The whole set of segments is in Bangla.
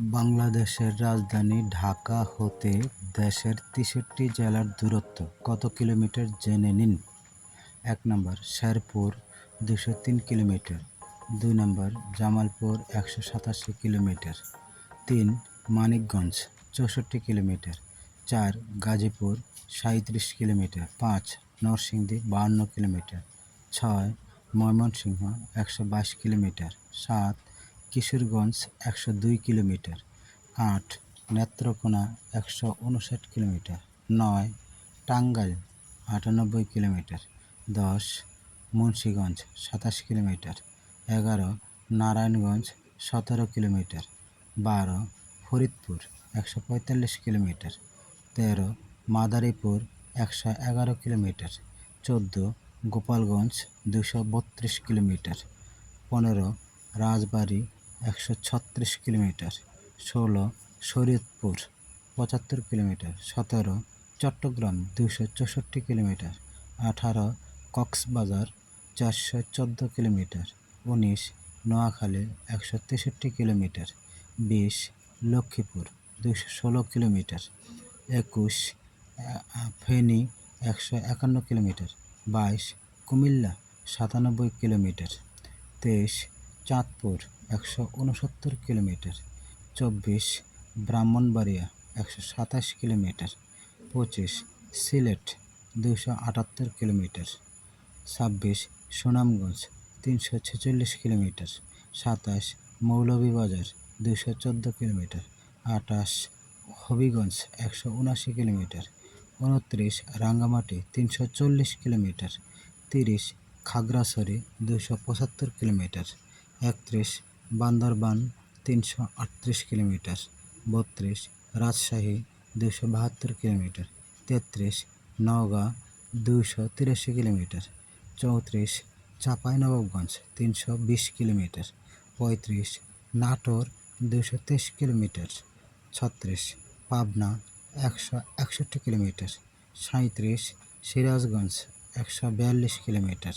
বাংলাদেশের রাজধানী ঢাকা হতে দেশের তেষট্টি জেলার দূরত্ব। কত কিলোমিটার? জেনে নিন। এক নম্বর, শেরপুর দুশো তিন কিলোমিটার। দুই নম্বর, জামালপুর, একশো সাতাশি কিলোমিটার। তিন, মানিকগঞ্জ, চৌষট্টি কিলোমিটার। চার, গাজীপুর সাঁত্রিশ কিলোমিটার। পাঁচ, নরসিংদী, বাহান্ন কিলোমিটার। ছয়, ময়মনসিংহ, একশো বাইশ কিলোমিটার। সাত কিশোরগঞ্জ একশো দুই কিলোমিটার আট নেত্রকোনা একশো উনষাট কিলোমিটার, নয় টাঙ্গাইল আটানব্বই কিলোমিটার, দশ মুন্সীগঞ্জ সাতাশ কিলোমিটার, এগারো নারায়ণগঞ্জ সতেরো কিলোমিটার, বারো ফরিদপুর একশো পঁয়তাল্লিশ কিলোমিটার, তেরো মাদারীপুর একশো এগারো কিলোমিটার, চোদ্দ গোপালগঞ্জ দুশো বত্রিশ কিলোমিটার, পনেরো রাজবাড়ী একশো ছত্রিশ কিলোমিটার, ষোলো শরীয়তপুর, পঁচাত্তর কিলোমিটার, সতেরো চট্টগ্রাম দুশো চৌষট্টি কিলোমিটার, আঠারো কক্সবাজার, চারশো চোদ্দ কিলোমিটার, উনিশ নোয়াখালী, একশো তেষট্টি কিলোমিটার, বিশ লক্ষ্মীপুর দুশো ষোলো কিলোমিটার, একুশ ফেনী, একশো একান্ন কিলোমিটার, বাইশ কুমিল্লা, সাতানব্বই কিলোমিটার, তেইশ চাঁদপুর একশো উনসত্তর কিলোমিটার, চব্বিশ ব্রাহ্মণবাড়িয়া একশো সাতাশ কিলোমিটার, পঁচিশ সিলেট দুশো আটাত্তর কিলোমিটার, ছাব্বিশ সুনামগঞ্জ তিনশো ছেচল্লিশ কিলোমিটার, সাতাশ মৌলভীবাজার দুশো চোদ্দ কিলোমিটার আটাশ হবিগঞ্জ একশো উনাশি কিলোমিটার, উনত্রিশ রাঙ্গামাটি তিনশো চল্লিশ কিলোমিটার, তিরিশ খাগড়াছড়ি দুশো পঁচাত্তর কিলোমিটার, একত্রিশ বান্দরবান তিনশো আটত্রিশ কিলোমিটার, বত্রিশ রাজশাহী দুশো বাহাত্তর কিলোমিটার, তেত্রিশ নওগাঁ দুশো তিরাশি কিলোমিটার, চৌত্রিশ চাঁপাইনবাবগঞ্জ তিনশো বিশ কিলোমিটার, পঁয়ত্রিশ নাটোর দুশো তেইশ কিলোমিটার, ছত্রিশ পাবনা একশো একষট্টি কিলোমিটার সাঁত্রিশ সিরাজগঞ্জ একশো বিয়াল্লিশ কিলোমিটার,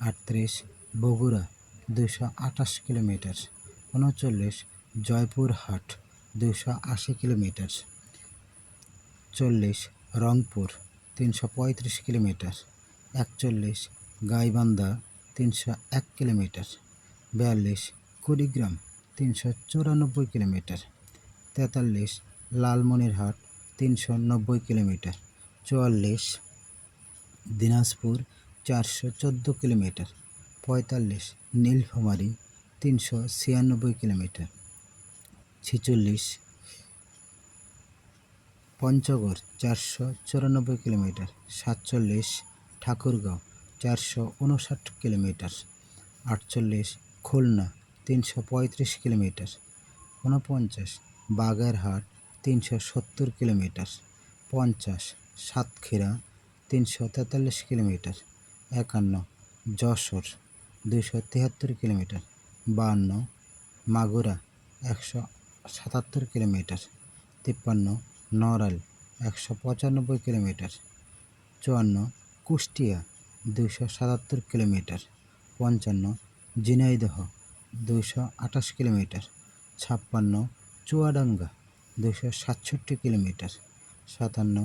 আটত্রিশ বগুড়া দুশো আঠাশ কিলোমিটার, উনচল্লিশ জয়পুরহাট দুশো আশি কিলোমিটার, চল্লিশ রংপুর, তিনশো পঁয়ত্রিশ কিলোমিটার, একচল্লিশ গাইবান্ধা, তিনশো এক কিলোমিটার, বিয়াল্লিশ কুড়িগ্রাম, তিনশো চুরানব্বই কিলোমিটার, তেতাল্লিশ লালমনিরহাট, তিনশো নব্বই কিলোমিটার, চুয়াল্লিশ দিনাজপুর, চারশো চোদ্দ কিলোমিটার। পঁয়তাল্লিশ নীলফামারী তিনশো ছিয়ানব্বই কিলোমিটার। ছেচল্লিশ পঞ্চগড় চারশো চুরানব্বই কিলোমিটার। সাতচল্লিশ ঠাকুরগাঁও চারশো উনষাট কিলোমিটার। আটচল্লিশ খুলনা তিনশো পঁয়ত্রিশ কিলোমিটার। ঊনপঞ্চাশ বাগেরহাট তিনশো সত্তর কিলোমিটার। পঞ্চাশ সাতক্ষীরা তিনশো তেতাল্লিশ কিলোমিটার। একান্ন যশোর দুশো তিয়াত্তর কিলোমিটার, বাহান্ন, মাগুরা, একশো সাতাত্তর কিলোমিটার, তিপ্পান্ন, নড়াইল, একশো পঁচানব্বই কিলোমিটার, চুয়ান্ন, কুষ্টিয়া দুশো সাতাত্তর কিলোমিটার, পঞ্চান্ন, ঝিনাইদহ দুশো আঠাশ কিলোমিটার, ছাপ্পান্ন, চুয়াডাঙ্গা দুশো সাতষট্টি কিলোমিটার, সাতান্ন,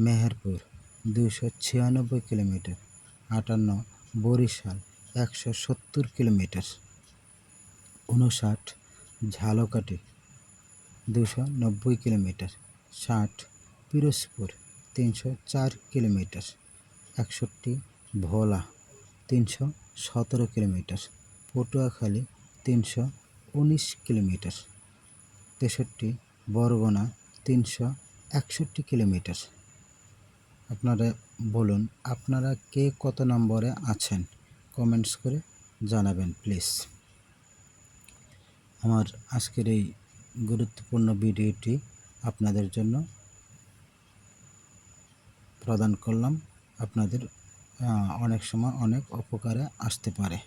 মেহেরপুর দুশো ছিয়ানব্বই কিলোমিটার, আটান্ন, বরিশাল একশো সত্তর কিলোমিটার। উনষাট ঝালকাঠি, দুশো নব্বই কিলোমিটার। ষাট পিরোজপুর, তিনশো চার কিলোমিটার। একষট্টি ভোলা, তিনশো সতেরো কিলোমিটার। পটুয়াখালী, তিনশো উনিশ কিলোমিটার। তেষট্টি বরগুনা, তিনশো একষট্টি কিলোমিটার। আপনারা বলুন, আপনারা কে কত নম্বরে আছেন? কমেন্টস করে জানাবেন প্লিজ আমার আজকের এই গুরুত্বপূর্ণ ভিডিওটি আপনাদের জন্য প্রদান করলাম। আপনাদের অনেক সময় অনেক উপকারে আসতে পারে।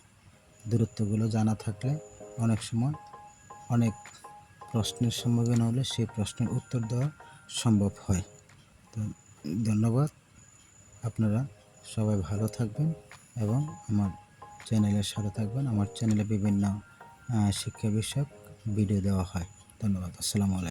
দূরত্বগুলো জানা থাকলে অনেক সময় অনেক প্রশ্নের সম্মুখীন হলে সেই প্রশ্নের উত্তর দেওয়া সম্ভব হয়। তো ধন্যবাদ। আপনারা সবাই ভালো থাকবেন। এবং আমার চ্যানেলের সাথে থাকবেন। আমার চ্যানেলে বিভিন্ন শিক্ষা বিষয়ক ভিডিও দেওয়া হয়। ধন্যবাদ। আসসালামু আলাইকুম।